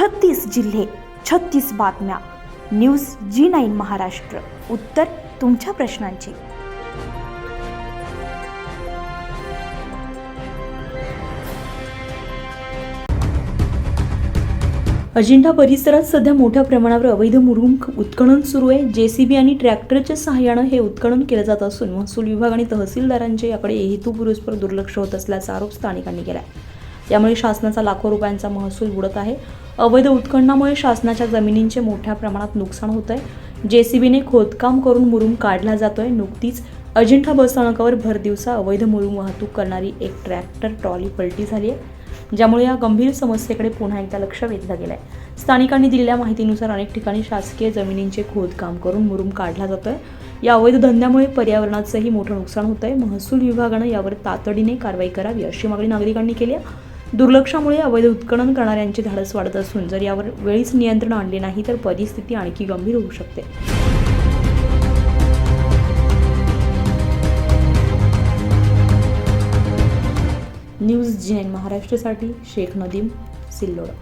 छत्तीस जिल्हे छत्तीस बातम्या. News G nine Maharashtra. उत्तर तुमच्या प्रश्नांची. अजिंठा परिसरात सध्या मोठ्या प्रमाणावर अवैध मुरुम उत्खनन सुरू आहे. जेसीबी आणि ट्रॅक्टरच्या सहाय्यानं हे उत्खनन केलं जात असून महसूल विभाग आणि तहसीलदारांचे याकडे हेतुपुरस्पर दुर्लक्ष होत असल्याचा आरोप स्थानिकांनी केला त्यामुळे शासनाचा लाखो रुपयांचा महसूल बुडत आहे. अवैध उत्खननामुळे शासनाच्या जमिनींचे मोठ्या प्रमाणात नुकसान होत आहे जेसीबीने खोदकाम करून मुरुम काढला जातोय. नुकतीच अजिंठा बसस्थानकावर भर दिवसा अवैध मुरुम वाहतूक करणारी एक ट्रॅक्टर ट्रॉली पलटी झाली आहे. ज्यामुळे या गंभीर समस्येकडे पुन्हा एकदा लक्ष वेधलं गेलं आहे स्थानिकांनी दिलेल्या माहितीनुसार अनेक ठिकाणी शासकीय जमिनींचे खोदकाम करून मुरुम काढला जातोय. या अवैध धंद्यामुळे पर्यावरणाचंही मोठं नुकसान होत आहे महसूल विभागानं यावर तातडीने कारवाई करावी अशी मागणी नागरिकांनी केली आहे. दुर्लक्षामुळे अवैध उत्खनन करणाऱ्यांचे धाडस वाढत असून जर यावर वेळीच नियंत्रण आणले नाही तर परिस्थिती आणखी गंभीर होऊ शकते. न्यूज जी महाराष्ट्रसाठी महाराष्ट्रासाठी शेख नदीम सिल्लोडा.